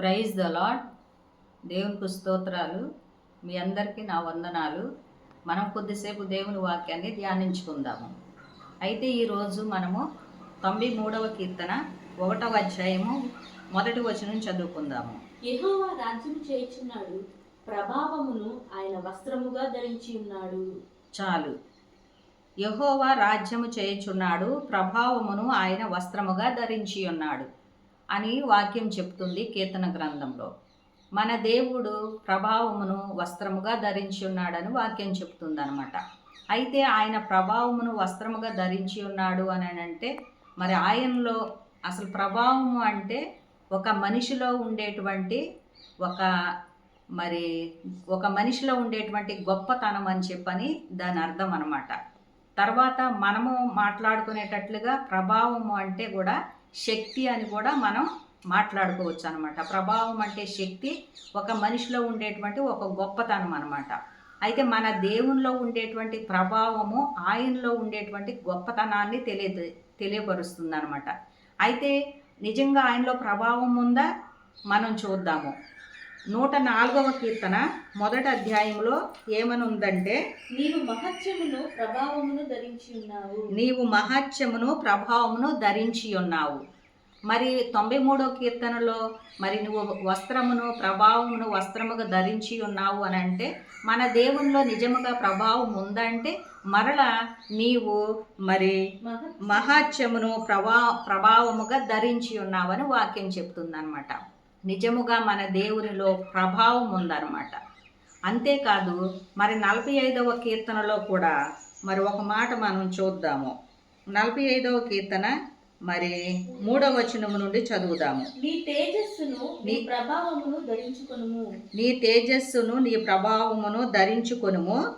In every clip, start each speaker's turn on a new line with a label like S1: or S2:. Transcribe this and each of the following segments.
S1: Praise the lord దేవునికి స్తోత్రాలు. మీ అందరికీ నా వందనాలు. మనం కొద్దిసేపు దేవుని వాక్యాన్ని ధ్యానించుకుందాము. అయితే ఈరోజు మనము తొంభై మూడవ కీర్తన ఒకటవ అధ్యాయము మొదటి వచనం చదువుకుందాము.
S2: యెహోవా రాజ్యం చేయుచున్నాడు. ప్రభావమును ఆయన వస్త్రముగా ధరించి ఉన్నాడు.
S1: చాలు. యహోవా రాజ్యము చేయుచున్నాడు. ప్రభావమును ఆయన వస్త్రముగా ధరించి ఉన్నాడు. అని వాక్యం చెప్తుంది కీర్తన గ్రంథంలో. మన దేవుడు ప్రభావమును వస్త్రముగా ధరించి ఉన్నాడని వాక్యం చెప్తుంది అనమాట అయితే ఆయన ప్రభావమును వస్త్రముగా ధరించి ఉన్నాడు అని అంటే మరి ఆయనలో అసలు ప్రభావము అంటే ఒక మనిషిలో ఉండేటువంటి ఒక మరి ఒక మనిషిలో ఉండేటువంటి గొప్పతనం అని చెప్పని దాని అర్థం అనమాట తర్వాత మనము మాట్లాడుకునేటట్లుగా ప్రభావము అంటే కూడా శక్తి అని కూడా మనం మాట్లాడుకోవచ్చు అనమాట ప్రభావం అంటే శక్తి ఒక మనిషిలో ఉండేటువంటి ఒక గొప్పతనం అనమాట అయితే మన దేవునిలో ఉండేటువంటి ప్రభావము ఆయనలో ఉండేటువంటి గొప్పతనాన్ని తెలియ తెలియపరుస్తుంది అనమాట అయితే నిజంగా ఆయనలో ప్రభావం ఉందా? మనం చూద్దాము. నూట నాలుగవ కీర్తన మొదటి అధ్యాయంలో ఏమని ఉందంటే
S2: నీవు మహత్యమును ప్రభావమును ధరించి ఉన్నావు
S1: నీవు మహత్యమును ప్రభావమును ధరించి ఉన్నావు మరి తొంభై మూడో కీర్తనలో మరి నువ్వు వస్త్రమును ప్రభావమును వస్త్రముగా ధరించి ఉన్నావు అని అంటే మన దేవునిలో నిజముగా ప్రభావం ఉందంటే మరల నీవు మరి
S2: మహత్
S1: మహాత్యమును ప్రభా ప్రభావముగా ధరించి ఉన్నావని వాక్యం చెప్తుందన్నమాట. నిజముగా మన దేవునిలో ప్రభావం ఉందన్నమాట. అంతేకాదు మరి నలభై ఐదవ కీర్తనలో కూడా మరి ఒక మాట మనం చూద్దాము. నలభై ఐదవ కీర్తన మరి మూడవ వచనము నుండి చదువుదాము.
S2: నీ తేజస్సును నీ ప్రభావమును ధరించుకొనుము.
S1: నీ తేజస్సును నీ ప్రభావమును ధరించుకొనుము.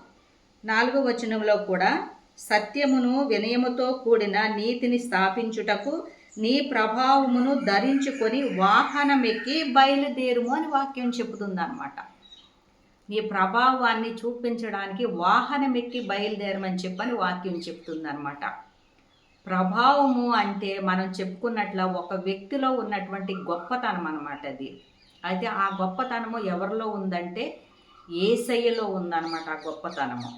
S1: నాలుగవ వచనంలో కూడా సత్యమును వినయముతో కూడిన నీతిని స్థాపించుటకు నీ ప్రభావమును ధరించుకొని వాహనమెక్కి బయలుదేరుము అని వాక్యం చెబుతుందన్నమాట. నీ ప్రభావాన్ని చూపించడానికి వాహనమెక్కి బయలుదేరమని చెప్పని వాక్యం చెప్తుందన్నమాట ప్రభావము అంటే మనం చెప్పుకున్నట్ల ఒక వ్యక్తిలో ఉన్నటువంటి గొప్పతనం అనమాట అది. అయితే ఆ గొప్పతనము ఎవరిలో ఉందంటే ఏసయ్యలో ఉందన్నమాట ఆ గొప్పతనము.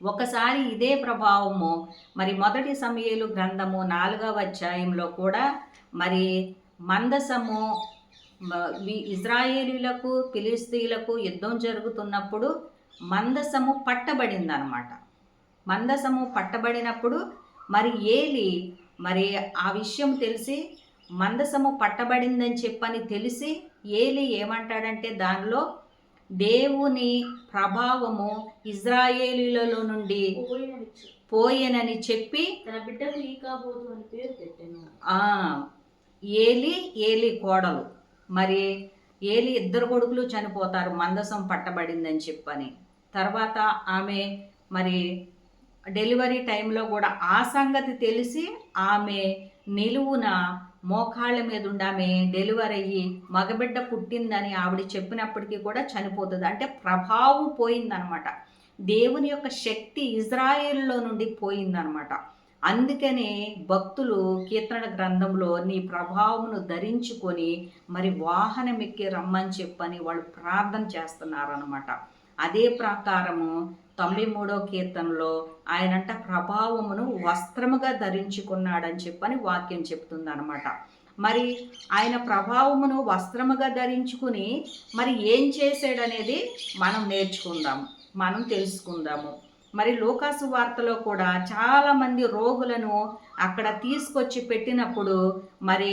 S1: ఒకసారి ఇదే ప్రభావము. మరి మొదటి సమయలు గ్రంథము నాలుగవ అధ్యాయంలో కూడా మరి మందసము ఇజ్రాయేలీలకు ఫిలిస్తీలకు యుద్ధం జరుగుతున్నప్పుడు మందసము పట్టబడిందనమాట మందసము పట్టబడినప్పుడు మరి ఏలి మరి ఆ విషయం తెలిసి మందసము పట్టబడిందని చెప్పని తెలిసి ఏలి ఏమంటాడంటే దానిలో దేవుని ప్రభావము ఇజ్రాయేలీలలో నుండి పోయేనని చెప్పి
S2: తన బిడ్డకు ఈ కాబోదు అని పేరు పెట్టాను.
S1: ఆ ఏలి ఏలి కోడలు. మరి ఏలి ఇద్దరు కొడుకులు చనిపోతారు మందసం పట్టబడిందని చెప్పని. తర్వాత ఆమె మరి డెలివరీ టైంలో కూడా ఆ సంగతి తెలిసి ఆమె నిలువున మోకాళ్ళ మీద ఉండి డెలివరీ అయ్యి మగబిడ్డ పుట్టిందని ఆవిడ చెప్పినప్పటికీ కూడా చనిపోతుంది. అంటే ప్రభావం పోయిందనమాట. దేవుని యొక్క శక్తి ఇజ్రాయిల్లో నుండి పోయిందనమాట. అందుకనే భక్తులు కీర్తన గ్రంథంలో నీ ప్రభావమును ధరించుకొని మరి వాహనం ఎక్కి రమ్మని చెప్పని వాళ్ళు ప్రార్థన చేస్తున్నారనమాట. అదే ప్రకారము తొంభై మూడో కీర్తనలో ఆయనంట ప్రభావమును వస్త్రముగా ధరించుకున్నాడని చెప్పని వాక్యం చెప్తుందనమాట మరి ఆయన ప్రభావమును వస్త్రముగా ధరించుకుని మరి ఏం చేశాడనేది మనం నేర్చుకుందాం మనం తెలుసుకుందాము. మరి లోకాసు వార్తలో కూడా చాలామంది రోగులను అక్కడ తీసుకొచ్చి పెట్టినప్పుడు మరి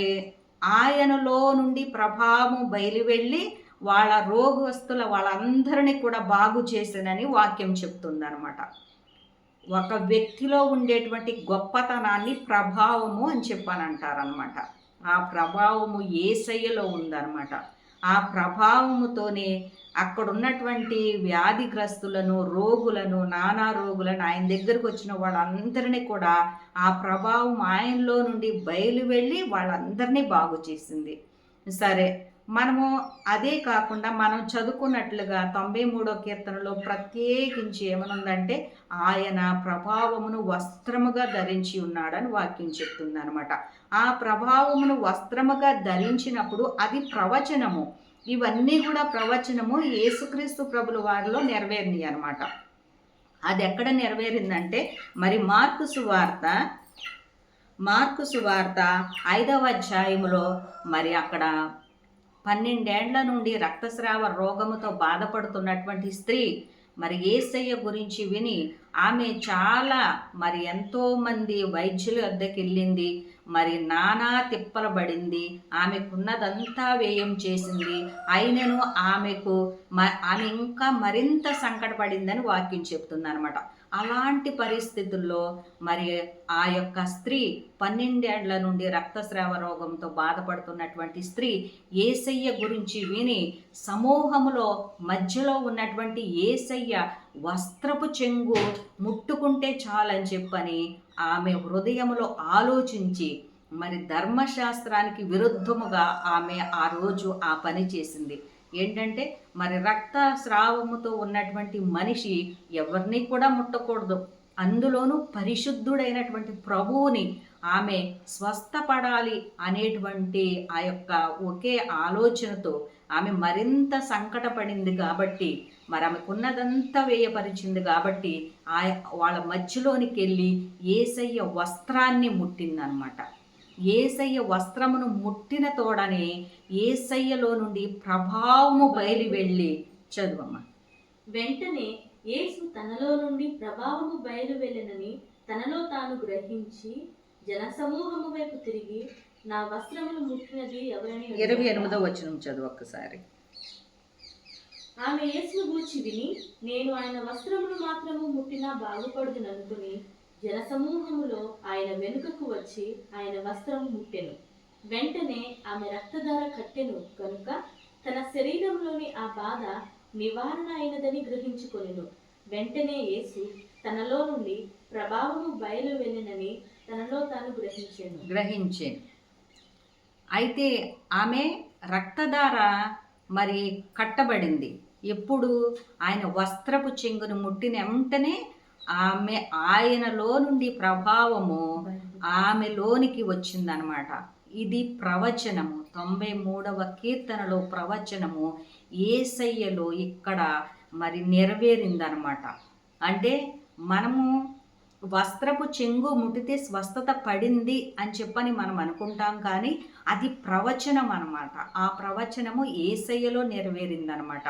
S1: ఆయనలో నుండి ప్రభావం బయలువెళ్ళి వాళ్ళ రోగస్తుల వాళ్ళందరినీ కూడా బాగు చేసేనని వాక్యం చెప్తుందనమాట ఒక వ్యక్తిలో ఉండేటువంటి గొప్పతనాన్ని ప్రభావము అని చెప్పని అంటారనమాట ఆ ప్రభావము ఏసయ్యలో ఉందన్నమాట. ఆ ప్రభావముతోనే అక్కడ ఉన్నటువంటి వ్యాధిగ్రస్తులను రోగులను నానా రోగులను ఆయన దగ్గరకు వచ్చిన వాళ్ళందరినీ కూడా ఆ ప్రభావం ఆయనలో నుండి బయలు వెళ్ళి వాళ్ళందరినీ బాగు చేసింది. సరే మనము అదే కాకుండా మనం చదువుకున్నట్లుగా తొంభై మూడో కీర్తనలో ప్రత్యేకించి ఏమనుందంటే ఆయన ప్రభావమును వస్త్రముగా ధరించి ఉన్నాడని వాక్యం చెప్తుంది అనమాట ఆ ప్రభావమును వస్త్రముగా ధరించినప్పుడు అది ప్రవచనము. ఇవన్నీ కూడా ప్రవచనము యేసుక్రీస్తు ప్రభుల వారిలో నెరవేరినాయి అనమాట అది ఎక్కడ నెరవేరిందంటే మరి మార్కు సువార్త మార్కు సువార్త ఐదవ అధ్యాయములో మరి అక్కడ పన్నెండేండ్ల నుండి రక్తస్రావ రోగముతో బాధపడుతున్నటువంటి స్త్రీ మరి ఏసయ్య గురించి విని ఆమె చాలా మరి ఎంతోమంది వైద్యుల వద్దకు వెళ్ళింది. మరి నానా తిప్పలు పడింది. ఆమెకున్నదంతా వ్యయం చేసింది. అయినను ఆమెకు మ ఆమె ఇంకా మరింత సంకటపడిందని వాక్యం చెప్తుంది అనమాట అలాంటి పరిస్థితుల్లో మరి ఆ యొక్క స్త్రీ పన్నెండేళ్ళ నుండి రక్తస్రావ రోగంతో బాధపడుతున్నటువంటి స్త్రీ ఏసయ్య గురించి విని సమూహములో మధ్యలో ఉన్నటువంటి ఏసయ్య వస్త్రపు చెంగు ముట్టుకుంటే చాలని చెప్పని ఆమె హృదయంలో ఆలోచించి మరి ధర్మశాస్త్రానికి విరుద్ధముగా ఆమె ఆ రోజు ఆ పని చేసింది. ఏంటంటే మరి రక్త స్రావముతో ఉన్నటువంటి మనిషి ఎవరిని కూడా ముట్టకూడదు. అందులోనూ పరిశుద్ధుడైనటువంటి ప్రభువుని ఆమె స్వస్థపడాలి అనేటువంటి ఆ యొక్క ఒకే ఆలోచనతో ఆమె మరింత సంకటపడింది కాబట్టి మరి ఆమెకున్నదంతా వేయపరిచింది కాబట్టి ఆ వాళ్ళ మధ్యలోనికి వెళ్ళి ఏసయ్య వస్త్రాన్ని ముట్టిందనమాట. ఏసయ్య వస్త్రమును ముట్టిన తోడనే ఏసయ్యలో నుండి ప్రభావము బయలు వెళ్ళి చదువమ్మ
S2: వెంటనే యేసు తనలో నుండి ప్రభావము బయలు వెళ్ళనని తనలో తాను గ్రహించి జనసమూహము వైపు తిరిగి నా వస్త్రమును ముట్టినది ఎవరని.
S1: ఇరవై ఎనిమిదో వచ్చిన చదువు ఒక్కసారి
S2: ఆమె యేసును గూర్చి విని నేను ఆయన వస్త్రమును మాత్రము ముట్టినా బాగుపడుదుననుకుని జనసమూహములో ఆయన వెనుకకు వచ్చి ఆయన వస్త్రం ముట్టెను. వెంటనే ఆమె రక్తధార కట్టెను కనుక తన శరీరంలోని ఆ బాధ నివారణ అయినదని గ్రహించుకొనెను. వెంటనే యేసు తనలో నుండి ప్రభావము బయలు వెళ్ళినని తనలో తాను గ్రహించాను.
S1: గ్రహించే అయితే ఆమె రక్తధార మరి కట్టబడింది. ఎప్పుడు? ఆయన వస్త్రపు చెంగును ముట్టిన వెంటనే ఆమె ఆయనలో నుండి ప్రభావము ఆమెలోనికి వచ్చిందనమాట ఇది ప్రవచనము. తొంభై మూడవ కీర్తనలో ప్రవచనము ఏసయ్యలో ఇక్కడ మరి నెరవేరిందనమాట అంటే మనము వస్త్రపు చెంగు ముట్టితే స్వస్థత పడింది అని చెప్పని మనం అనుకుంటాం కానీ అది ప్రవచనం అన్నమాట ఆ ప్రవచనము ఏసయ్యలో నెరవేరిందనమాట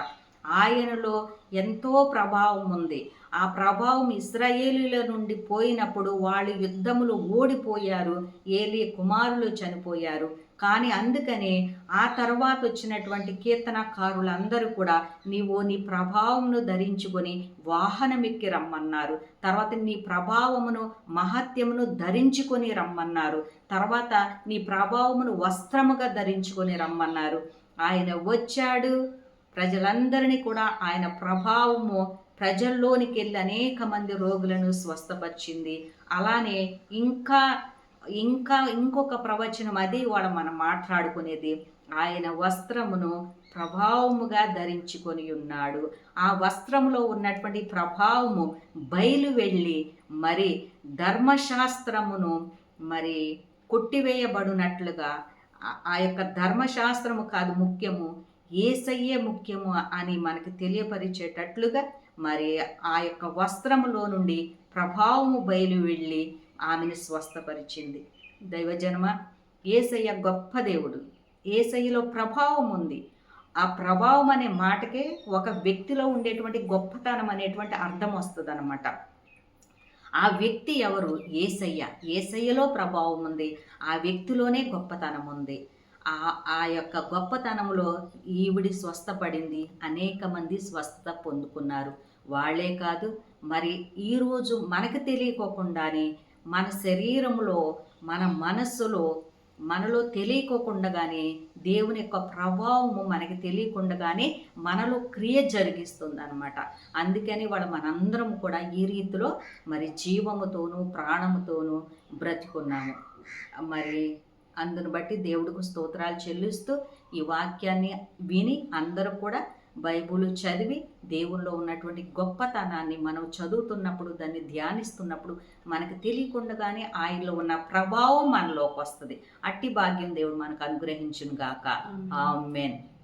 S1: ఆయనలో ఎంతో ప్రభావం ఉంది. ఆ ప్రభావం ఇస్రాయేలీల నుండి పోయినప్పుడు వాళ్ళు యుద్ధములు ఓడిపోయారు. ఏలి కుమారులు చనిపోయారు. కానీ అందుకనే ఆ తర్వాత వచ్చినటువంటి కీర్తనకారులందరూ కూడా నీవు నీ ప్రభావమును ధరించుకొని వాహనమెక్కి రమ్మన్నారు. తర్వాత నీ ప్రభావమును మహత్యమును ధరించుకొని రమ్మన్నారు. తర్వాత నీ ప్రభావమును వస్త్రముగా ధరించుకొని రమ్మన్నారు. ఆయన వచ్చాడు. ప్రజలందరినీ కూడా ఆయన ప్రభావము ప్రజల్లోనికి వెళ్ళి అనేక మంది రోగులను స్వస్థపరిచింది. అలానే ఇంకా ఇంకా ఇంకొక ప్రవచనం అది కూడా మనం మాట్లాడుకునేది. ఆయన వస్త్రమును ప్రభావముగా ధరించుకొని ఉన్నాడు. ఆ వస్త్రములో ఉన్నటువంటి ప్రభావము బయలు వెళ్ళి మరి ధర్మశాస్త్రమును మరి కొట్టివేయబడినట్లుగా ఆ- ఆ యొక్క ధర్మశాస్త్రము కాదు ముఖ్యము ఏసయ్యే ముఖ్యము అని మనకు తెలియపరిచేటట్లుగా మరి ఆ యొక్క వస్త్రములో నుండి ప్రభావము బయలు వెళ్ళి ఆమెను స్వస్థపరిచింది. దైవజన్మ ఏసయ్య గొప్ప దేవుడు. ఏసయ్యలో ప్రభావం ఉంది. ఆ ప్రభావం అనే మాటకే ఒక వ్యక్తిలో ఉండేటువంటి గొప్పతనం అనేటువంటి అర్థం వస్తుంది అనమాట ఆ వ్యక్తి ఎవరు? ఏసయ్య. ఏసయ్యలో ప్రభావం ఉంది. ఆ వ్యక్తిలోనే గొప్పతనం ఉంది. ఆ ఆ యొక్క గొప్పతనంలో ఈవిడి స్వస్థపడింది. అనేక మంది స్వస్థత పొందుకున్నారు. వాళ్ళే కాదు మరి ఈరోజు మనకు తెలియకోకుండానే మన శరీరంలో మన మనస్సులో మనలో తెలియకోకుండానే దేవుని యొక్క ప్రభావము మనకి తెలియకుండానే మనలో క్రియ జరిగిస్తుంది అనమాట అందుకని వాళ్ళు మనందరం కూడా ఈ రీతిలో మరి జీవముతోనూ ప్రాణముతోనూ బ్రతికున్నాము. మరి అందును బట్టి దేవుడికి స్తోత్రాలు చెల్లిస్తూ ఈ వాక్యాన్ని విని అందరూ కూడా బైబుల్ చదివి దేవుల్లో ఉన్నటువంటి గొప్పతనాన్ని మనం చదువుతున్నప్పుడు దాన్ని ధ్యానిస్తున్నప్పుడు మనకు తెలియకుండానే ఆయనలో ఉన్న ప్రభావం మనలోకి వస్తుంది. అట్టి భాగ్యం దేవుడు మనకు అనుగ్రహించును గాక.
S2: ఆమేన్.
S1: ఆమెన్.